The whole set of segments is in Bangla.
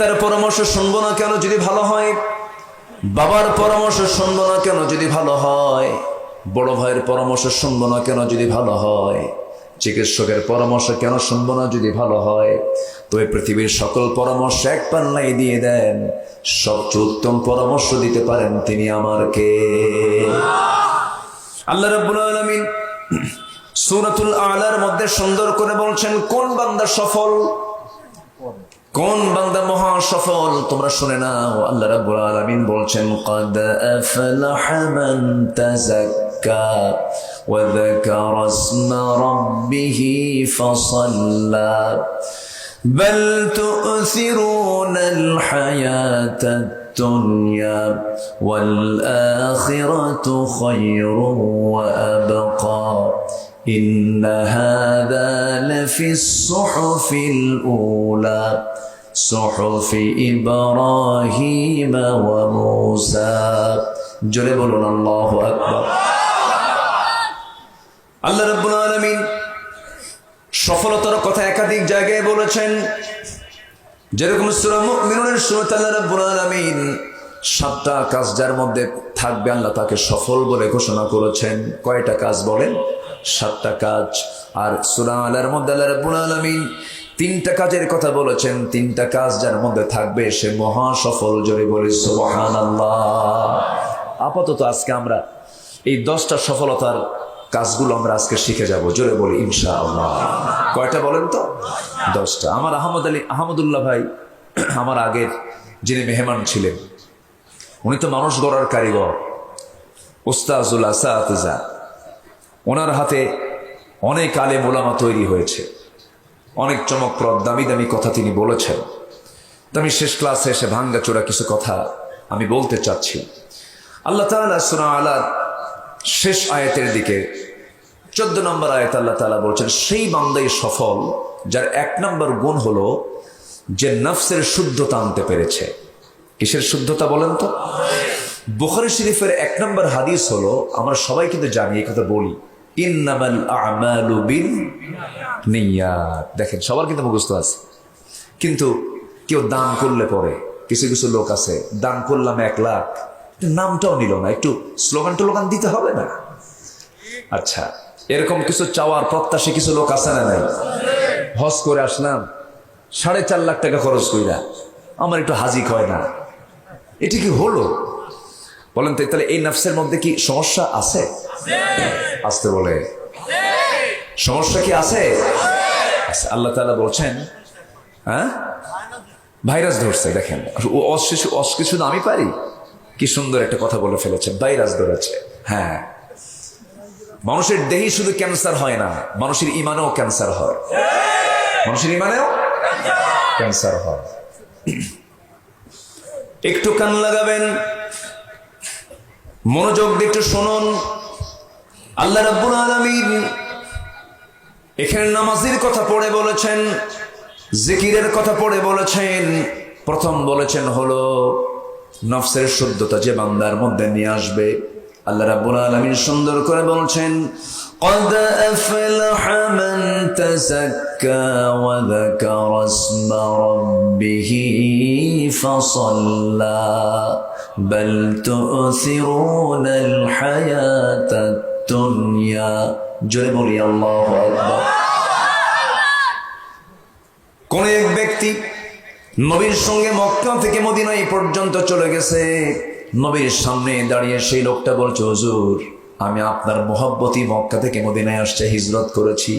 ডাক্তারের পরামর্শ শুনব না কেন যদি ভালো হয়? বাবার পরামর্শ শুনব না কেন যদি ভালো হয়? বড় ভাইয়ের পরামর্শ শুনব না কেন যদি ভালো হয়? চিকিৎসকের পরামর্শ কেন শুনব না যদি ভালো হয়? তবে পৃথিবীর সকল পরামর্শ এক পাল্লাই দিয়ে দেন। সবচেয়ে উত্তম পরামর্শ দিতে পারেন তিনি আমার কে আল্লাহ রাব্বুল আলামিন সূরাতুল আলার মধ্যে সুন্দর করে বলছেন, কোন বান্দা সফল? কোন বান্দা মহা সফল তোমরা শুনে নাও আল্লাহ রাব্বুল আলামিন বলছেন قد أفلح من تزكى وذكر اسم ربه فصلى بل تؤثرون الحياة الدنيا والآخرة خير وأبقى إن هذا لفي الصحف الأولى صحف إبراهيم وموسى جرب الله أكبر আল্লাহ রাব্বুল আলামিন সফলতার কথা একাধিক জায়গায় বলেছেন যেরকম সূরা মুমিনুনের শুরুতে আল্লাহ রাব্বুল আলামিন সাতটা কাজ যার মধ্যে থাকবে আল্লাহ তাকে সফল বলে ঘোষণা করেছেন কয়টা কাজ বলেন সাতটা কাজ আর সূরা আলার মধ্যে আল্লাহ রাব্বুল আলামিন তিনটা কাজের কথা বলেছেন, তিনটা কাজ যার মধ্যে থাকবে সে মহা সফল। জোরে বলি, সুবহানাল্লাহ। আপাতত আজকে আমরা এই দশটা সফলতার কাজগুলো আমরা আজকে শিখে যাব। জোরে বলি ইনশা আল্লাহ কয়টা বলেন তো? দশটা। আমার আহমদ আলী, আহমদুল্লাহ ভাই, আমার আগের যিনি মেহমান ছিলেন, উনি তো মানুষ গড়ার কারিগর ওস্তাজুল আসাতজা ওনার হাতে অনেক আলে মোলামা তৈরি হয়েছে। অনেক চমকপ্রদ, দামি দামি কথা তিনি বলেছেন। তো আমি শেষ ক্লাসে এসে ভাঙ্গা চোরা কিছু কথা আমি বলতে চাচ্ছি। আল্লাহ তাআলা সুরা আলার শেষ আয়াতের দিকে চোদ্দ নম্বর আয়াত আল্লাহ তাআলা বলছেন, সেই বান্দাই সফল যার এক নম্বর গুণ হলো যে নফসের শুদ্ধতা আনতে পেরেছে। কিসের শুদ্ধতা বলেন তো? বুখারি শরীফের এক নম্বর হাদিস হলো, আমরা সবাই কিন্তু জানি, এই কথা বলি। ইন্নামাল আমালু বিন নিয়াত। দেখেন, সবার কিন্তু মুখস্থ আছে। কিন্তু কেউ দান করলে পরে কিছু কিছু লোক আছে, দান করলাম এক লাখ নামটাও নিল না। একটু স্লোগান টোলোগান দিতে হবে না? আচ্ছা এরকম কিছু চাওয়ার প্রত্যাশী কিছু লোক আছে না নাই? হজ করে আসলাম, সাড়ে চার লাখ টাকা খরচ কইরা। আমার একটু হাজি হয় না। এটি কি হলো? বলেন তো, তাহলে এই নফসের মধ্যে কি সমস্যা আছে? আসতে বলে। সমস্যা কি আছে? আছে। আল্লাহ তাআলা বলছেন হ্যাঁ? ভাইরাস ধরছে, দেখেন। অশিশু অশকিছু আমি পারি? কি সুন্দর একটা কথা বলে ফেলেছে ভাইরাস ধরেছে। হ্যাঁ। মানুষের দেহি শুধু ক্যান্সার হয় না, মানুষের ইমানেও ক্যান্সার হয়। মানুষের ইমানেও ক্যান্সার হয়। একটু কান লাগাবেন, মনোযোগ দিয়ে একটু শুনুন। আল্লাহ রাব্বুল আলামিন এখানে নামাজের কথা পড়ে বলেছেন জিকিরের কথা পড়ে বলেছেন প্রথম বলেছেন হলো নফসের শুদ্ধতা যে বান্দার মধ্যে নিয়ে আসবে আল্লাহ রাব্বুল আলামিন সুন্দর করে বলছেন قد أفلح من تزكى وذكر اسم ربه فصلى بل تؤثرون الحياة দুনিয়া জোরে বলি, আল্লাহ কোন এক ব্যক্তি নবীর সঙ্গে মক্কা থেকে মদিনায় পর্যন্ত চলে গেছে, নবীর সামনে দাঁড়িয়ে সেই লোকটা বলছে, হজুর, আমি আপনার মহব্বতী মক্কা থেকে মদিনায় আসছে, হিজরত করেছি।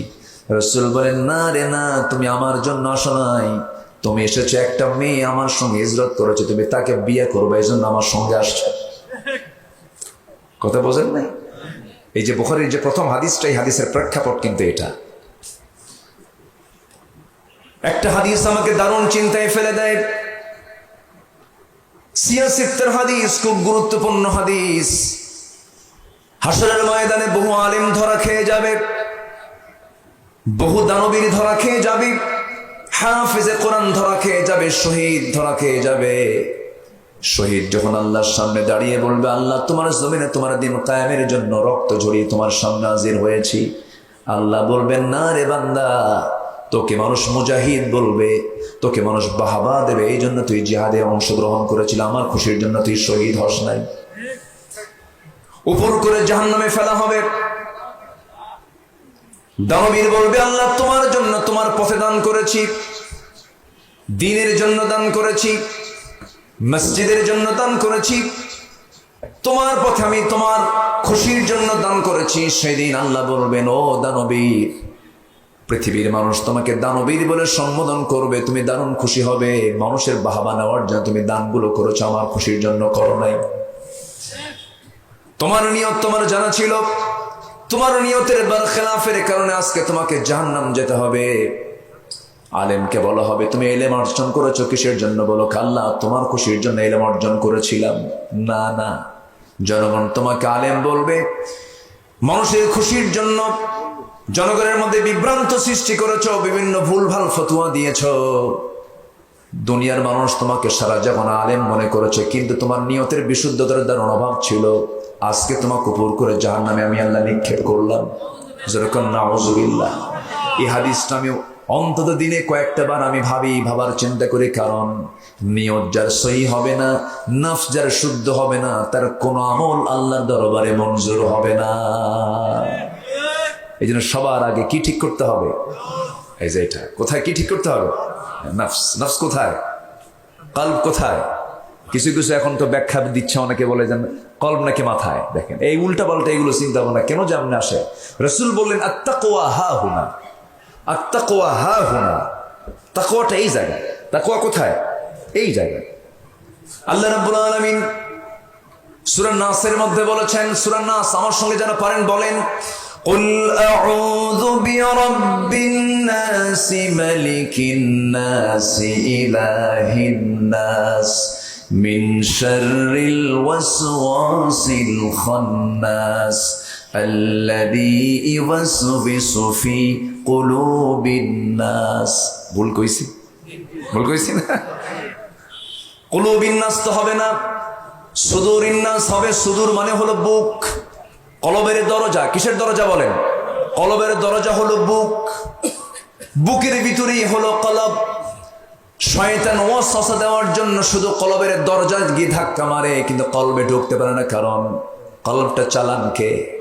রসুল বলেন, না রে, না, তুমি আমার জন্য আসো নাই। তুমি এসেছ, একটা মেয়ে আমার সঙ্গে হিজরত করেছ, তুমি তাকে বিয়ে করবে এই জন্য আমার সঙ্গে আসছো। কথা বোঝেন নাই? এই যে বুখারির যে প্রথম হাদিসটা, এই হাদিসের প্রেক্ষাপট কিন্তু এটা। একটা হাদিস আমাকে দারুণ চিন্তায় ফেলে দেয়। সিয়াসিত্তের হাদিস, খুব গুরুত্বপূর্ণ হাদিস। হাসরের ময়দানে বহু আলিম ধরা খেয়ে যাবে। বহু দানবীর ধরা খেয়ে যাবে। হাফিজে কোরআন ধরা খেয়ে যাবে, শহীদ ধরা খেয়ে যাবে। শহীদ যখন আল্লাহর সামনে দাঁড়িয়ে বলবে, আল্লাহ, তোমার জমিনে তোমার দিন কায়েমের জন্য রক্ত ঝরিয়ে তোমার সামনে হাজির হয়েছি। আল্লাহ বলবেন, না রে বান্দা, তোকে মানুষ মুজাহিদ বলবে, তোকে মানুষ বাহাবা দেবে। এই জন্য তুই জিহাদে অংশগ্রহণ করেছিল, আমার খুশির জন্য তুই শহীদ হস নাই। উপর করে জাহান্নামে ফেলা হবে। দানবীর বলবে, আল্লাহ, তোমার জন্য তোমার পথে দান করেছি, দিনের জন্য দান করেছি। মসজিদের জন্য দান করেছি। তোমার পথে আমি তোমার খুশির জন্য দান করেছি। সেদিন আল্লাহ বলবেন, ও দানবীর, পৃথিবীর মানুষ তোমাকে দানবীর বলে সম্বোধন করবে। তুমি দারুণ খুশি হবে। মানুষের বাহাবা নেওয়ার জন্য তুমি দানগুলো করেছ, আমার খুশির জন্য করো নাই। তোমার নিয়ত তোমার জানা ছিল। তোমার নিয়তের বার খেলাফের কারণে আজকে তোমাকে জাহান্নাম যেতে হবে। আলেমকে বলা হবে, তুমি এলেম অর্জন করেছ, কিসের জন্য বলো? কাল্লা তোমার খুশির জন্য এলেম অর্জন করেছিলাম। না না। জনগণ তোমাকে আলেম বলবে। মানুষের খুশির জন্য জনগণের মধ্যে বিভ্রান্ত সৃষ্টি করেছ, বিভিন্ন ভুলভাল ফতুয়া দিয়েছ। দুনিয়ার মানুষ তোমাকে সারা জীবন আলেম মনে করেছে, কিন্তু তোমার নিয়তের বিশুদ্ধতার দ্বারা অভাব ছিল। আজকে তোমাকে উপর করে যাহার নামে আমি আল্লাহ নিক্ষেপ করলাম। যেরকম নাউজুবিল্লাহ। এই হাদিসটা আমি অন্তত দিনে কয়েকটা বার আমি ভাবি, ভাবার চিন্তা করি, কারণ নিয়ত যার সহি হবে না, নফস যার শুদ্ধ হবে না, তার কোন আমল আল্লাহর দরবারে মঞ্জুর হবে না। এই জন্য সবার আগে কি ঠিক করতে হবে? এই যে এটা। কোথায় কি ঠিক করতে হবে? নফস। নফস কোথায়? কল্প কোথায়? কিছু কিছু এখন তো ব্যাখ্যা দিচ্ছে, অনেকে বলে যেন কল্প নাকি মাথায়। দেখেন, এই উল্টা পাল্টা এগুলো চিন্তা ভাবনা কেন যেমন আসে? রসুল বললেন আত্মাকোয়া হা হুনা আত্মাকোয়া হা হুনা তাকোয়াটা এই জায়গায় তাকোয়া কোথায় এই জায়গায় আল্লাহ রাব্বুল আলামিন সূরা নাসের মধ্যে বলেছেন সূরা নাস আমার সঙ্গে যারা পারেন বলেন قل أعوذ برب الناس ملك الناس إله الناس من شر الوسواس الخناس ভুল ভুল না? তো হবে না, সুদূর হবে, সুদূর মানে হলো বুক। কলবের দরজা, কিসের দরজা বলেন? কলবের দরজা হলো বুক। বুকের ভিতরেই হলো কলব। শয়তান ওয়াসা দেওয়ার জন্য শুধু কলবের দরজা গিয়ে ধাক্কা মারে, কিন্তু কলবে ঢুকতে পারে না, কারণ কলবটা চালান কে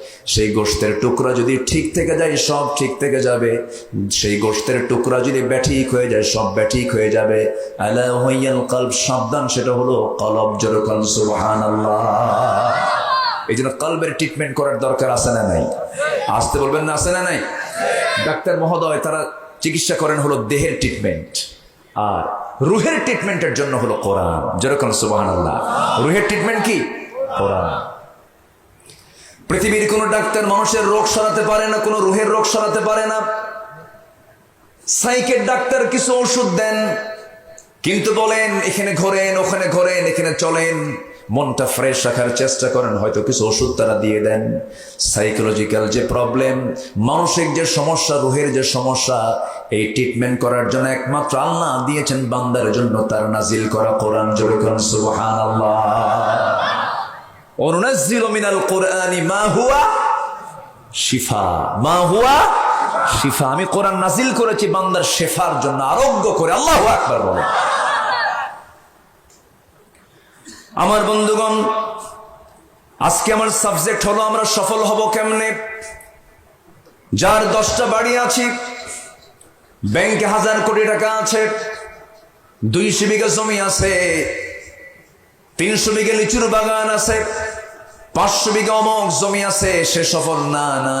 সেই গোশতের টুকরা যদি ঠিক থেকে যায়, সব ঠিক থেকে যাবে। সেই গোশতের টুকরা যদি ব্যাঠিক হয়ে যায়, সব ব্যাঠিক হয়ে যাবে। কলব, সাবধান, সেটা হলো কলব জরকাল সুবহানাল্লাহ। এই জন্য কলবের ট্রিটমেন্ট করার দরকার আছে না নাই? আসতে বলবেন না, আছে না নাই? ডাক্তার মহোদয়, তারা চিকিৎসা করেন হলো দেহের ট্রিটমেন্ট আর রুহের ট্রিটমেন্টের জন্য হলো কোরআন। যেরকম সুবাহ আল্লাহ রুহের ট্রিটমেন্ট কি? কোরআন। পৃথিবীর কোনো ডাক্তার মানুষের রোগ সরাতে পারে না, কোনো রোহের রোগ সরাতে পারে না। সাইকের ডাক্তার কিছু ওষুধ দেন, কিন্তু বলেন, এখানে ঘোরেন, ওখানে ঘোরেন, এখানে চলেন। মনটা ফ্রেশ রাখার চেষ্টা করেন, হয়তো কিছু ওষুধ তারা দিয়ে দেন। সাইকোলজিক্যাল যে প্রবলেম মানসিক যে সমস্যা, রুহের যে সমস্যা, এই ট্রিটমেন্ট করার জন্য একমাত্র আল্লাহ দিয়েছেন বান্দার জন্য তার নাজিল করা কোরআন জোরে কোন, সুবহানাল্লাহ। অনুনাজ্জিলু মিনাল কোরআনি মা হুয়া শিফা মা হুয়া শিফা আমি কোরআন নাজিল করেছি বান্দার শেফার জন্য, আরোগ্য করে, আল্লাহু আকবার বলে। আমার বন্ধুগণ, আজকে আমার সাবজেক্ট হলো আমরা সফল হব কেমনে? যার দশটা বাড়ি আছে, ব্যাংকে হাজার কোটি টাকা আছে, দুইশো বিঘা জমি আছে তিনশো বিঘা লিচুর বাগান আছে, পাঁচশো বিঘা অমক জমি আছে, সে সফল? না না।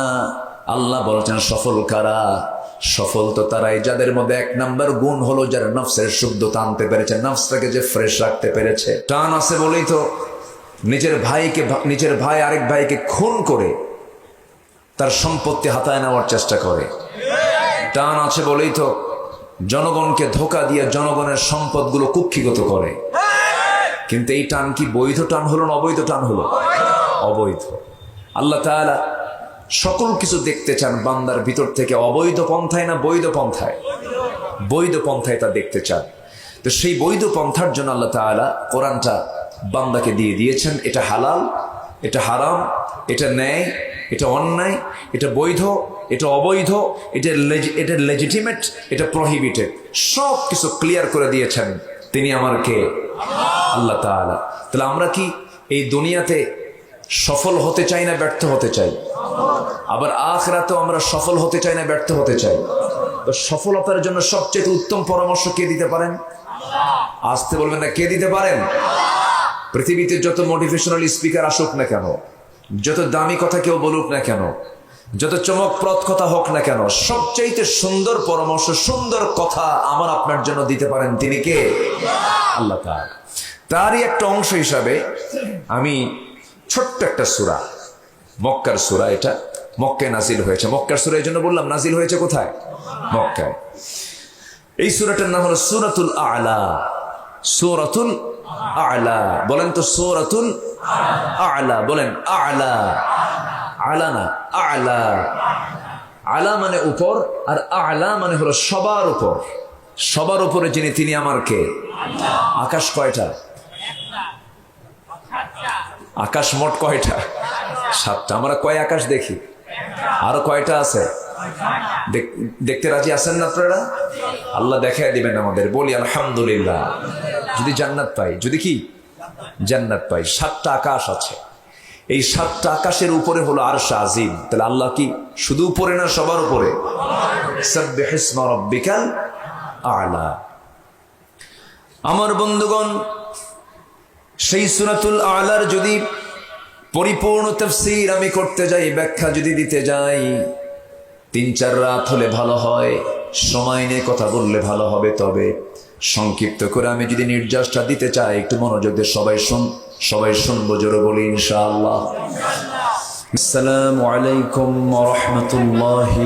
আল্লাহ বলছেন, সফল কারা? সফল তো তারাই, যাদের মধ্যে এক নাম্বার গুণ হলো, যারা নফসের শুদ্ধতা আনতে পেরেছে, নফসটাকে যে ফ্রেশ রাখতে পেরেছে। টান আছে বলেই তো নিজের ভাইকে, নিজের ভাই আরেক ভাইকে খুন করে তার সম্পত্তি হাতায় নেওয়ার চেষ্টা করে। টান আছে বলেই তো জনগণকে ধোকা দিয়ে জনগণের সম্পদগুলো কুক্ষিগত করে। কিন্তু এই টান কি বৈধ টান হলো না অবৈধ টান হলো? অবৈধ। আল্লাহ তাআলা সকল কিছু দেখতে চান বান্দার ভিতর থেকে, অবৈধ পন্থায় না বৈধ পন্থায়? বৈধ পন্থায় তা দেখতে চান। তো সেই বৈধ পন্থার জন্য আল্লাহ তাআলা কোরআনটা বান্দাকে দিয়ে দিয়েছেন, এটা হালাল, এটা হারাম, এটা ন্যায়, এটা অন্যায়, এটা বৈধ, এটা অবৈধ, এটা এটা লেজিটিমেট এটা প্রহিবিটেড সব কিছু ক্লিয়ার করে দিয়েছেন। তিনি আমার কে আল্লাহ তাআলা। তাহলে আমরা কি এই দুনিয়াতে সফল হতে চাই না ব্যর্থ হতে চাই? আবার আখরাতেও আমরা সফল হতে চাই না ব্যর্থ হতে চাই? সফলতার জন্য সবচেয়ে উত্তম পরামর্শ কে দিতে পারেন? আসতে বলবেন না, কে দিতে পারেন? পৃথিবীতে যত মোটিভেশনাল স্পিকার আসুক না কেন, যত দামি কথা কেউ বলুক না কেন, যত চমকপ্রদ কথা হোক না কেন, সবচাইতে সুন্দর পরামর্শ, সুন্দর কথা আমার আপনার জন্য দিতে পারেন তিনি কে? আল্লাহ। তারই একটা অংশ হিসাবে আমি ছোট্ট একটা সুরা, মক্কার সুরা এটা, মক্কায় নাজিল হয়েছে। মক্কার সুরা এই জন্য বললাম, নাজিল হয়েছে কোথায়? মক্কায়। এই সুরাটার নাম হলো সুরাতুল আলা। সুরাতুল আলা। বলেন তো সুরাতুল আলা। বলেন আলা। আলা না, আলা। আলা মানে উপর আর আলা মানে হলো সবার উপর। সবার উপরে যিনি, তিনি আমার কে? আকাশ কয়টা? আকাশ মোট কয়টা? সাতটা। আমরা কয় আকাশ দেখি? আরও কয়টা আছে? দেখতে রাজি আছেন না আপনারা? আল্লাহ দেখায় দিবেন আমাদের। বলি, আলহামদুলিল্লাহ। যদি জান্নাত পাই, যদি কি? জান্নাত পাই। সাতটা আকাশ আছে। এই সাতটা আকাশের উপরে হলো আর আজিম। তাহলে আল্লাহ কি শুধু উপরে না সবার উপরে? আলা। আমার বন্ধুগণ সেই সুরাতুল আলার যদি পরিপূর্ণ তফসির আমি করতে যাই, ব্যাখ্যা যদি দিতে যাই, তিন চার রাত হলে ভালো হয়, সময় নিয়ে কথা বললে ভালো হবে। তবে সংক্ষিপ্ত করে আমি যদি নির্যাসটা দিতে চাই, একটু মনোযোগ দিয়ে সবাই শুন, সবাই শুনব, জোরে বলি ইনশাআল্লাহ। আসসালামু আলাইকুম রাহমাতুল্লাহি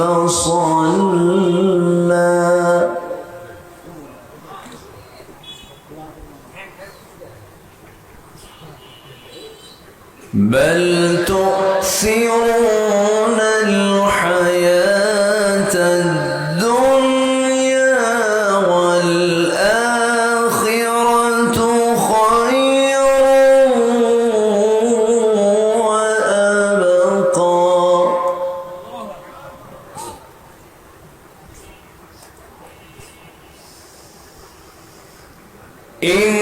فصلى ¡Eh!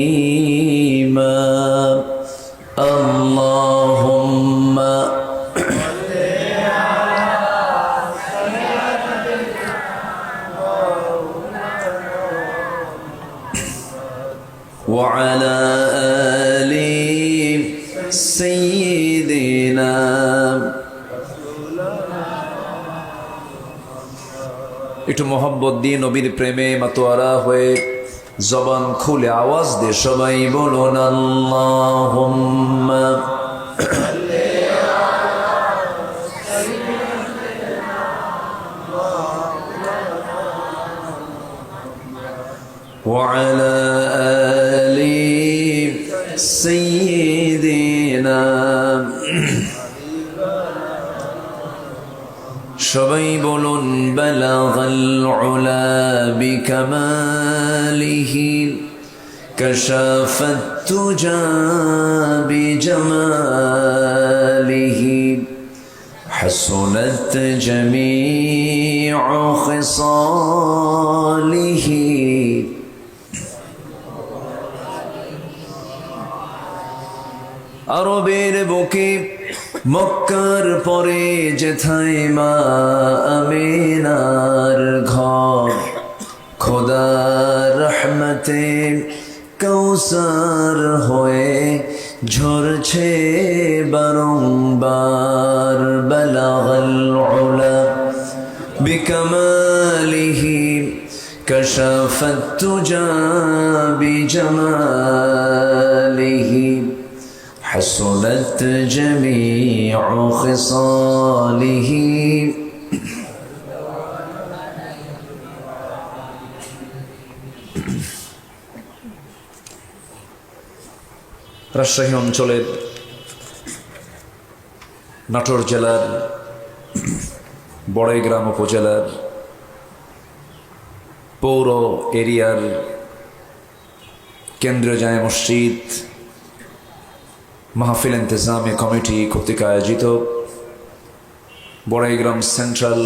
تسليما اللهم وعلى آل سيدنا একটু মোহাম্মত দিয়ে নবীর প্রেমে মাতোয়ারা হয়ে জবান খুলে আওয়াজ দে সবাই বলুন আল্লাহুম্মা وعلى آل سيدنا সবাই বলুন بلغ العلا بكماله كشف التجى بجماله حسنت جميع خصاله আরবের বুকে মক্কার পরে যেথায় মা আমিনার ঘর খোদার রহমতে কৌসার হয়ে ঝরছে বারংবার বলাগল উলা بكماله كشف التجى بجماله حسنت جميع خصاله রাজশাহী অঞ্চলের নাটোর জেলার, বড়াইগ্রাম উপজেলার, পৌর এরিয়ার, কেন্দ্রীয় জামে মসজিদ, মাহফিল ইন্তজামী কমিটি কর্তৃক আয়োজিত বড়াইগ্রাম সেন্ট্রাল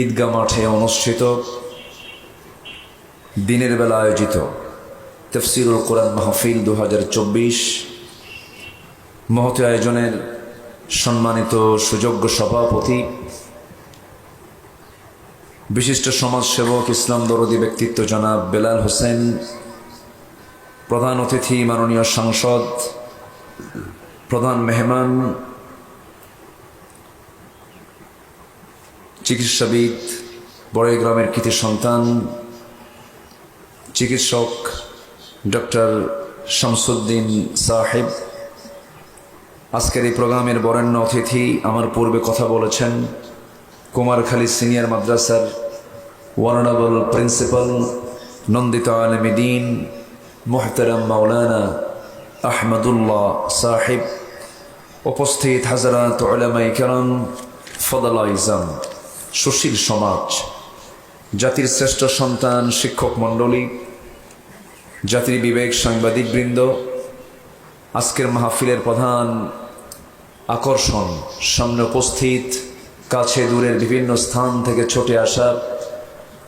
ঈদগাহ মাঠে অনুষ্ঠিত দিনের বেলা আয়োজিত। তফসিরুল কোরআন মাহফিল দু হাজার চব্বিশ মহতি আয়োজনের সম্মানিত সুযোগ্য সভাপতি, বিশিষ্ট সমাজসেবক, ইসলাম দরদি ব্যক্তিত্ব জনাব বেলাল হোসেন, প্রধান অতিথি মাননীয় সাংসদ, প্রধান মেহমান, চিকিৎসাবিদ, বড়াই গ্রামের কৃতি সন্তান, চিকিৎসক ডক্টর শামসুদ্দিন সাহেব, আজকের এই প্রোগ্রামের বরেণ্য অতিথি আমার পূর্বে কথা বলেছেন, কুমারখালী সিনিয়র মাদ্রাসার ওয়ানাবল প্রিন্সিপাল নন্দিত আলমদিন মোহতারাম মাওলানা আহমদুল্লাহ সাহেব, উপস্থিত হাজারাত ওলামাই কেরাম ফদলা ইজাম সুশীল সমাজ, জাতির শ্রেষ্ঠ সন্তান শিক্ষক মণ্ডলী জাতির বিবেক সাংবাদিকবৃন্দ, আজকের মাহফিলের প্রধান আকর্ষণ, সামনে উপস্থিত, কাছে দূরের বিভিন্ন স্থান থেকে ছুটে আসা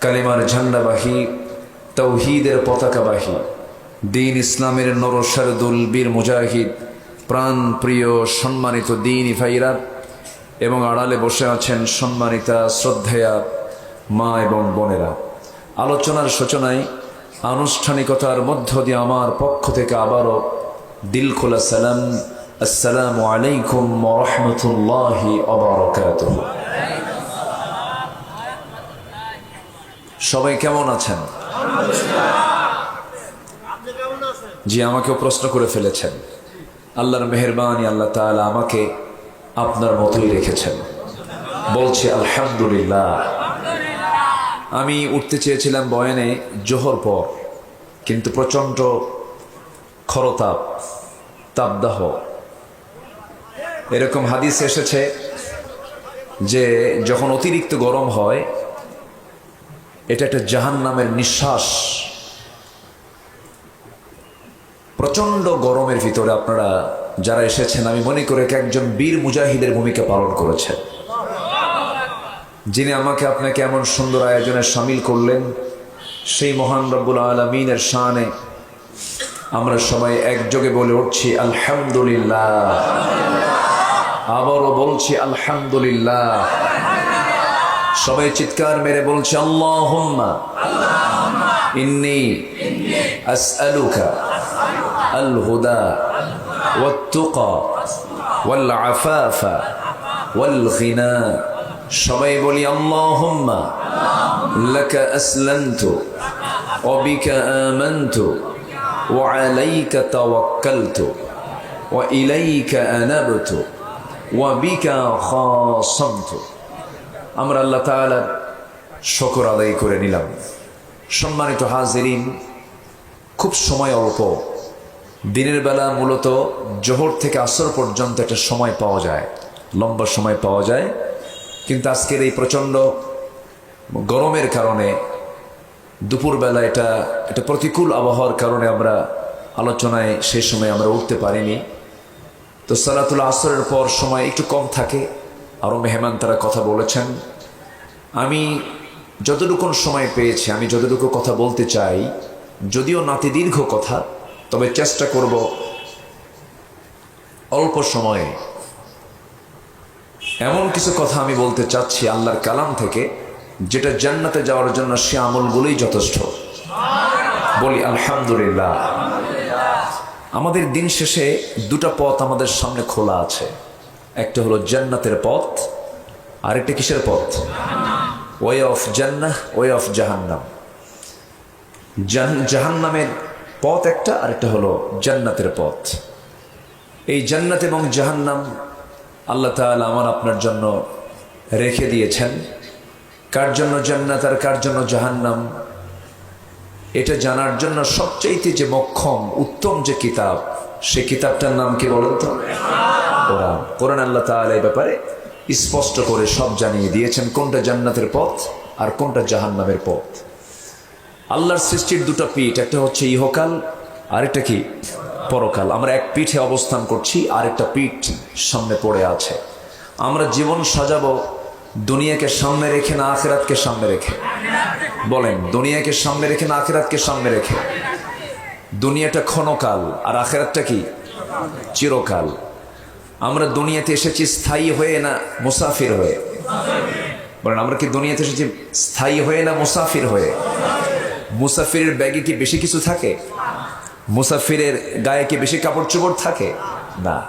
কালিমার ঝান্ডাবাহী, তৌহিদের পতাকাবাহী, দিন ইসলামের নরসারদুল বীর মুজাহিদ প্রাণ প্রিয় সম্মানিত দিন ইফাইরা এবং আড়ালে বসে আছেন সম্মানিতা শ্রদ্ধেয়া মা এবং বোনেরা। আলোচনার সূচনায় আনুষ্ঠানিকতার মধ্য দিয়ে আমার পক্ষ থেকে আবারও দিল খোলা সালাম, আসসালামু আলাইকুম রহমতুল্লাহি সবাই কেমন আছেন? জি, আমাকেও প্রশ্ন করে ফেলেছেন। আল্লাহর মেহরবানি আল্লাহ তাআলা আমাকে আপনার মতোই রেখেছেন। বলছি, আলহামদুলিল্লাহ। আমি উঠতে চেয়েছিলাম বয়ানে জোহর পর, কিন্তু প্রচণ্ড খরতাপ, তাপদাহ। এরকম হাদিস এসেছে যে যখন অতিরিক্ত গরম হয়, এটা একটা জাহান নামের নিঃশ্বাস। প্রচণ্ড গরমের ভিতরে আপনারা যারা এসেছেন, আমি মনে করি এক একজন বীর মুজাহিদের ভূমিকা পালন করেছেন। যিনি আমাকে আপনাকে এমন সুন্দর আয়োজনে সামিল করলেন, সেই মহান রব্বুল আলমিনের শানে আমরা সবাই একযোগে বলে উঠছি, আলহামদুলিল্লাহ। আবারও বলছি, আলহামদুলিল্লাহ। সবাই চিৎকার মেরে বলছে আল্লাহ ইন্নি আসআলুকা আল হুদা ওয়াত্তুকা সবাই বলি ইলাইকা বিকা আমরা আল্লাহ শকর আদায় করে নিলাম। সম্মানিত হাজিরিন, খুব সময় অল্প। দিনের বেলা মূলত জোহর থেকে আসর পর্যন্ত একটা সময় পাওয়া যায়, লম্বা সময় পাওয়া যায়। কিন্তু আজকের এই প্রচণ্ড গরমের কারণে দুপুরবেলা এটা এটা প্রতিকূল আবহাওয়ার কারণে আমরা আলোচনায় সেই সময় আমরা উঠতে পারিনি। তো সালাতুল আসরের পর সময় একটু কম থাকে আরও মেহমান তারা কথা বলেছেন। আমি যতটুকুন সময় পেয়েছি, আমি যতটুকু কথা বলতে চাই, যদিও নাতি দীর্ঘ কথা, তবে চেষ্টা করব অল্প সময়ে এমন কিছু কথা আমি বলতে চাচ্ছি আল্লাহর কালাম থেকে, যেটা জান্নাতে যাওয়ার জন্য সে আমলগুলোই যথেষ্ট। বলি, আলহামদুলিল্লাহ। আমাদের দিন শেষে দুটা পথ আমাদের সামনে খোলা আছে। একটা হলো জান্নাতের পথ, আরেকটা কিসের পথ? ওয়ে অফ জান্নাহ ওয়ে অফ জাহান্নাম জাহান্নামের পথ একটা, আরেকটা হলো জান্নাতের পথ। এই জান্নাত এবং জাহান্নাম আল্লাহ তাআলা আমার আপনার জন্য রেখে দিয়েছেন। কার জন্য জান্নাত আর কার জন্য জাহান্নাম? এটা জানার জন্য সবচাইতে যে মক্ষম, উত্তম যে কিতাব, সে কিতাবটার নাম কি বলেন তো? কোরআন। কোরআন আল্লাহ তাআলা এই ব্যাপারে স্পষ্ট করে সব জানিয়ে দিয়েছেন কোনটা জান্নাতের পথ আর কোনটা জাহান্নামের পথ। আল্লাহর সৃষ্টির দুটো পিঠ, একটা হচ্ছে ইহকাল, আরেকটা কি? পরকাল। আমরা এক পিঠে অবস্থান করছি, আরেকটা পিঠ সামনে পড়ে আছে। আমরা জীবন সাজাবো, দুনিয়াকে সামনে রেখে না আখেরাতকে সামনে রেখে? বলেন, দুনিয়াকে সামনে রেখে না আখেরাতকে সামনে রেখে? দুনিয়াটা ক্ষণকাল, আর আখেরাতটা কি? চিরকাল। আমরা দুনিয়াতে এসেছি স্থায়ী হয়ে না মুসাফির হয়ে? বলেন, আমরা কি দুনিয়াতে এসেছি স্থায়ী হয়ে না মুসাফির হয়ে? মুসাফিরের ব্যাগে কি বেশি কিছু থাকে? মুসাফিরের গায়ে কি বেশি কাপড় চোপড় থাকে? না।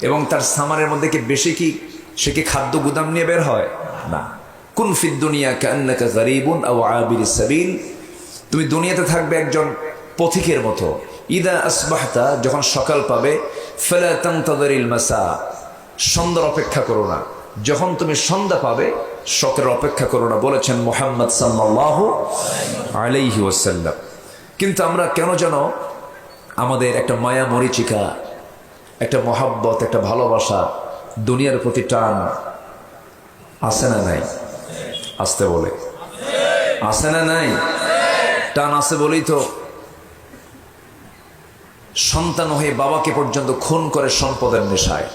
এবং তার সামানের মধ্যে কি বেশি কি, সে কি খাদ্য গুদাম নিয়ে বের হয়? না। কোন ফিদ দুনিয়া কান্নাকা গরিবুন আও আবির সাবিল। তুমি দুনিয়াতে থাকবে একজন পথিকের মতো। ইদা আসবাহতা, যখন সকাল পাবে, ফেলা তান্তাদারিল মাসা, সন্ধ্যার অপেক্ষা করো না। যখন তুমি সন্ধ্যা পাবে শখের অপেক্ষা করো না, বলেছেন মোহাম্মদ সাল্লাহ আলাইহি ওয়াসাল্লাম। কিন্তু আমরা কেন যেন আমাদের একটা মায়া মরিচিকা, একটা মহাব্বত, একটা ভালোবাসা দুনিয়ার প্রতি টান আসে না নাই? আসতে বলে। আসে না নাই? টান আছে বলেই তো। সন্তান হয়ে বাবাকে পর্যন্ত খুন করে সম্পদের নেশায়।